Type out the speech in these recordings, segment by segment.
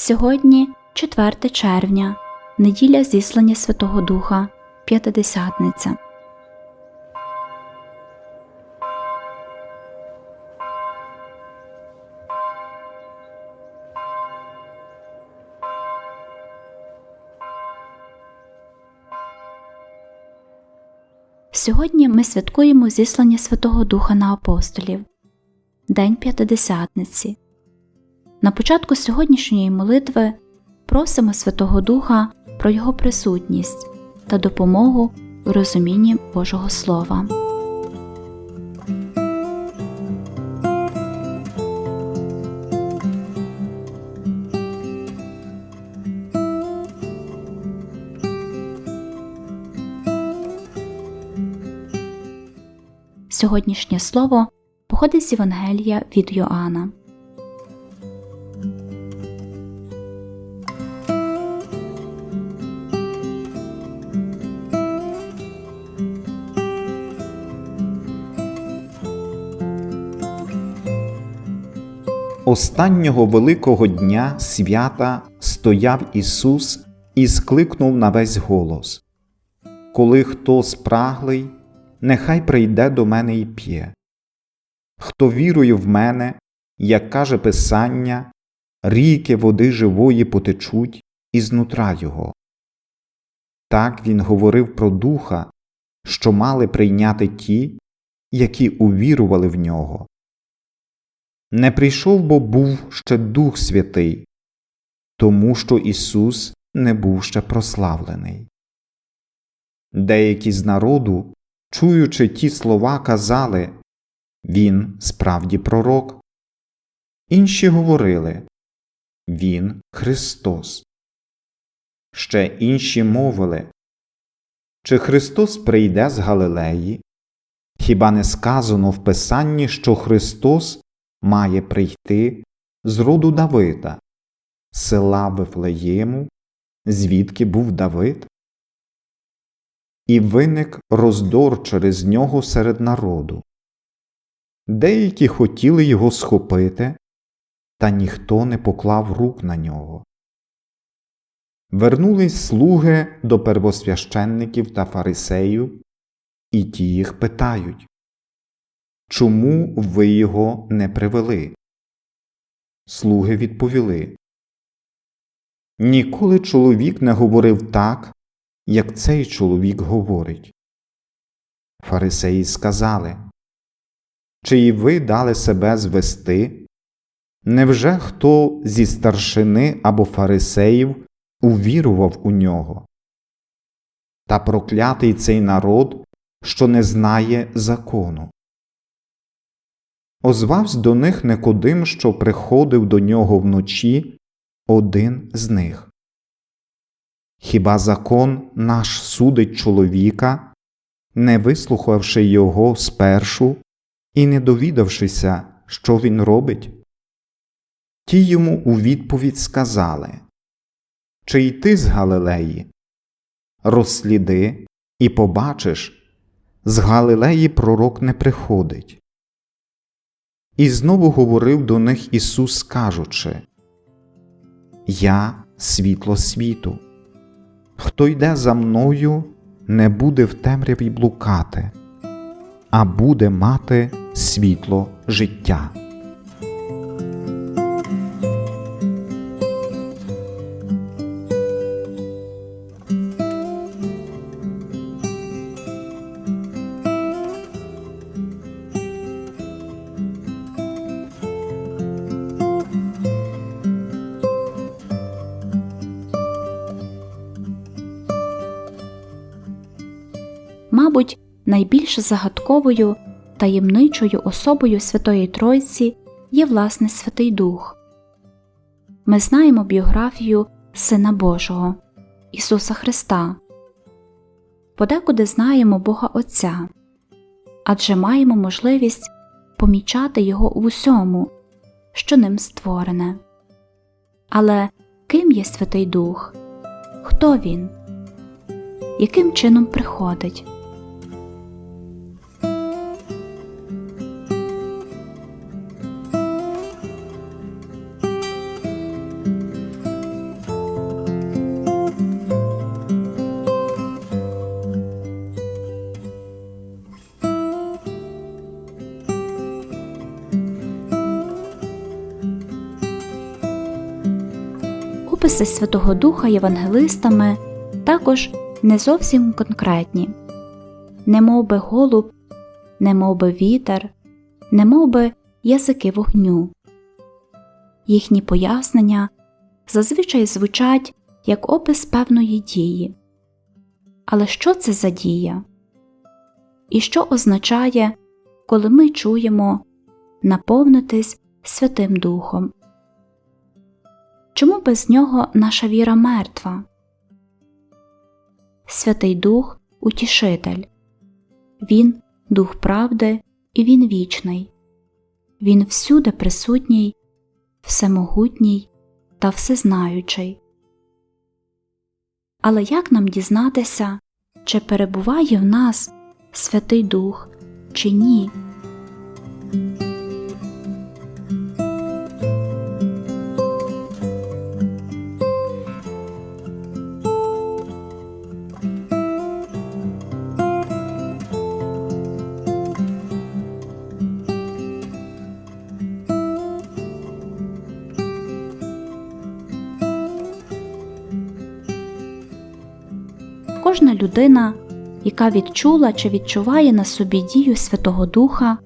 Сьогодні 4 червня, неділя зіслання Святого Духа, П'ятидесятниця. Сьогодні ми святкуємо зіслання Святого Духа на апостолів, День П'ятидесятниці. На початку сьогоднішньої молитви просимо Святого Духа про Його присутність та допомогу в розумінні Божого Слова. Сьогоднішнє слово походить з Євангелія від Йоанна. Останнього великого дня свята стояв Ісус і скликнув на весь голос Коли хто спраглий, нехай прийде до мене і п'є. Хто вірує в мене, як каже Писання, ріки води живої потечуть із нутра його. Так він говорив про духа, що мали прийняти ті, які увірували в нього. Не прийшов, бо був ще Дух Святий, тому що Ісус не був ще прославлений. Деякі з народу, чуючи ті слова, казали Він справді пророк. Інші говорили Він Христос. Ще інші мовили Чи Христос прийде з Галилеї? Хіба не сказано в Писанні, що Христос має прийти з роду Давида, села Вифлеєму, звідки був Давид? І виник роздор через нього серед народу. Деякі хотіли його схопити, та ніхто не поклав рук на нього. Вернулись слуги до первосвященників та фарисеїв, і ті їх питають Чому ви його не привели? Слуги відповіли Ніколи чоловік не говорив так, як цей чоловік говорить. Фарисеї сказали Чи і ви дали себе звести? Невже хто зі старшини або фарисеїв увірував у нього? Та проклятий цей народ, що не знає закону. Озвався до них Никодим, що приходив до нього вночі один з них. Хіба закон наш судить чоловіка, не вислухавши його спершу і не довідавшися, що він робить? Ті йому у відповідь сказали Чи йти з Галилеї? Розсліди і побачиш, з Галилеї пророк не приходить. І знову говорив до них Ісус, кажучи Я світло світу. Хто йде за мною, не буде в темряві блукати, а буде мати світло життя. Найбільш загадковою таємничою особою Святої Тройці є власне Святий Дух. Ми знаємо біографію Сина Божого Ісуса Христа. Подекуди знаємо Бога Отця адже маємо можливість помічати Його в усьому, що ним створене. Але ким є Святий Дух? Хто він? Яким чином приходить? Описи Святого Духа євангелистами також не зовсім конкретні, немов би голуб, немов би вітер, немов би язики вогню. Їхні пояснення зазвичай звучать як опис певної дії. Але що це за дія? І що означає, коли ми чуємо наповнитись Святим Духом? Чому без нього наша віра мертва? Святий Дух утішитель. Він дух правди і він вічний. Він всюди присутній, всемогутній та всезнаючий. Але як нам дізнатися, чи перебуває в нас Святий Дух, чи ні? Кожна людина, яка відчула чи відчуває на собі дію Святого Духа,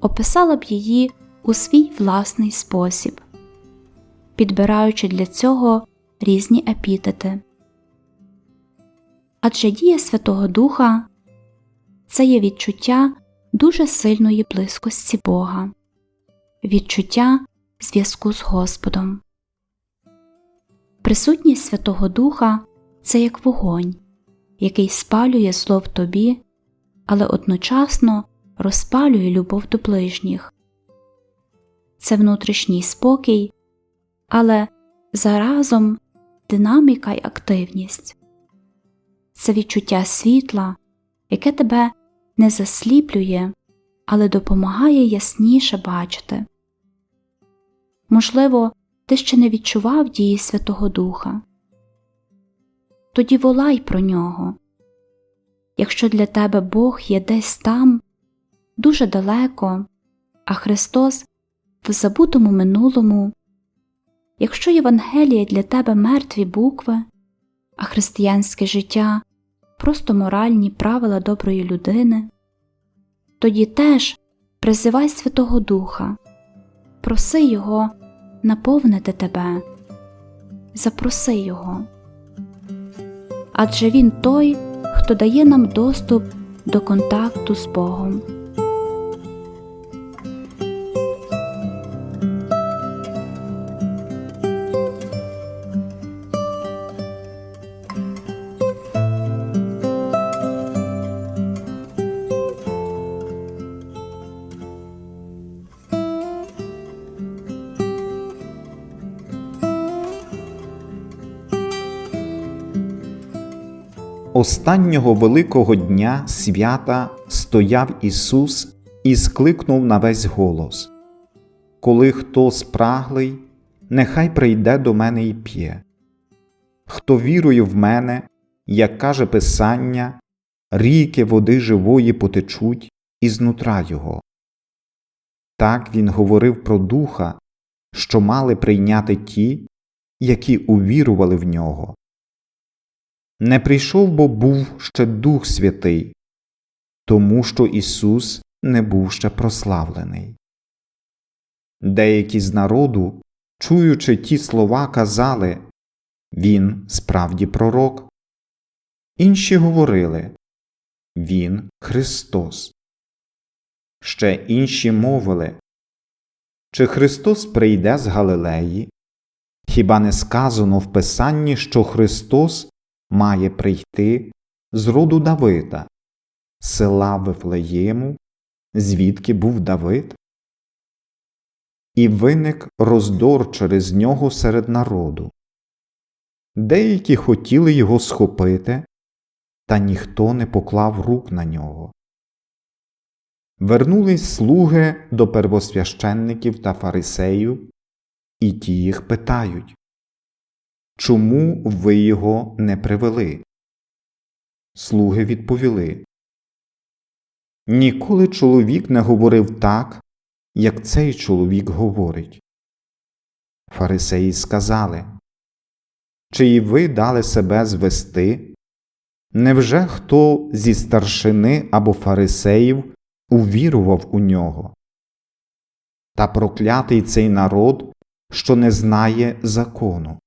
описала б її у свій власний спосіб, підбираючи для цього різні епітети. Адже дія Святого Духа це є відчуття дуже сильної близькості Бога, відчуття зв'язку з Господом. Присутність Святого Духа це як вогонь, який спалює зло в тобі, але одночасно розпалює любов до ближніх. Це внутрішній спокій, але заразом динаміка й активність. Це відчуття світла, яке тебе не засліплює, але допомагає ясніше бачити. Можливо, ти ще не відчував дії Святого Духа тоді волай про нього. Якщо для тебе Бог є десь там, дуже далеко, а Христос в забутому минулому, якщо Євангеліє для тебе мертві букви, а християнське життя просто моральні правила доброї людини, тоді теж призивай Святого Духа, проси Його наповнити тебе, запроси Його адже він той, хто дає нам доступ до контакту з Богом. Останнього великого дня свята стояв Ісус і скликнув на весь голос Коли хто спраглий, нехай прийде до мене і п'є. Хто вірує в мене, як каже Писання, ріки води живої потечуть із нутра його. Так він говорив про духа, що мали прийняти ті, які увірували в нього. Не прийшов, бо був ще Дух Святий, тому що Ісус не був ще прославлений. Деякі з народу, чуючи ті слова, казали Він справді пророк. Інші говорили Він Христос. Ще інші мовили Чи Христос прийде з Галилеї? Хіба не сказано в Писанні, що Христос має прийти з роду Давида, села Вифлеєму, звідки був Давид? І виник роздор через нього серед народу. Деякі хотіли його схопити, та ніхто не поклав рук на нього. Вернулись слуги до первосвященників та фарисеїв, і ті їх питають Чому ви його не привели? Слуги відповіли Ніколи чоловік не говорив так, як цей чоловік говорить. Фарисеї сказали Чи й ви дали себе звести? Невже хто зі старшини або фарисеїв увірував у нього? Та проклятий цей народ, що не знає закону.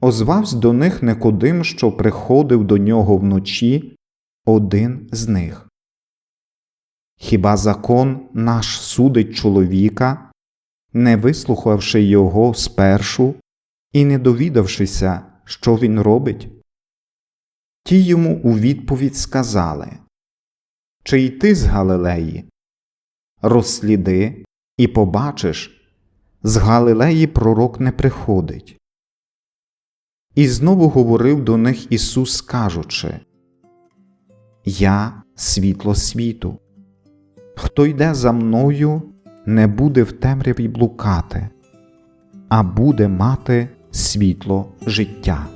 Озвався до них Никодим, що приходив до нього вночі, один з них. Хіба закон наш судить чоловіка, не вислухавши його спершу і не довідавшися, що він робить? Ті йому у відповідь сказали Чи й ти з Галилеї? Розсліди і побачиш, з Галилеї пророк не приходить. І знову говорив до них Ісус, кажучи Я світло світу. Хто йде за мною, не буде в темряві блукати, а буде мати світло життя.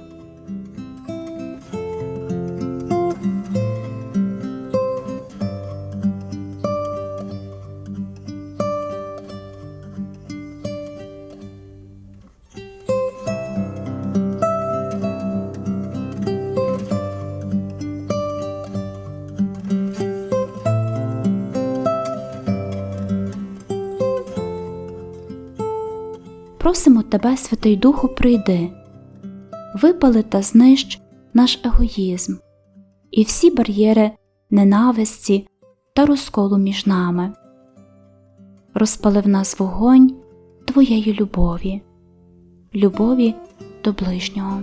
Просимо тебе, Святий Духу, прийди, випали та знищ наш егоїзм і всі бар'єри ненависті та розколу між нами. Розпали в нас вогонь Твоєї любові, любові до ближнього.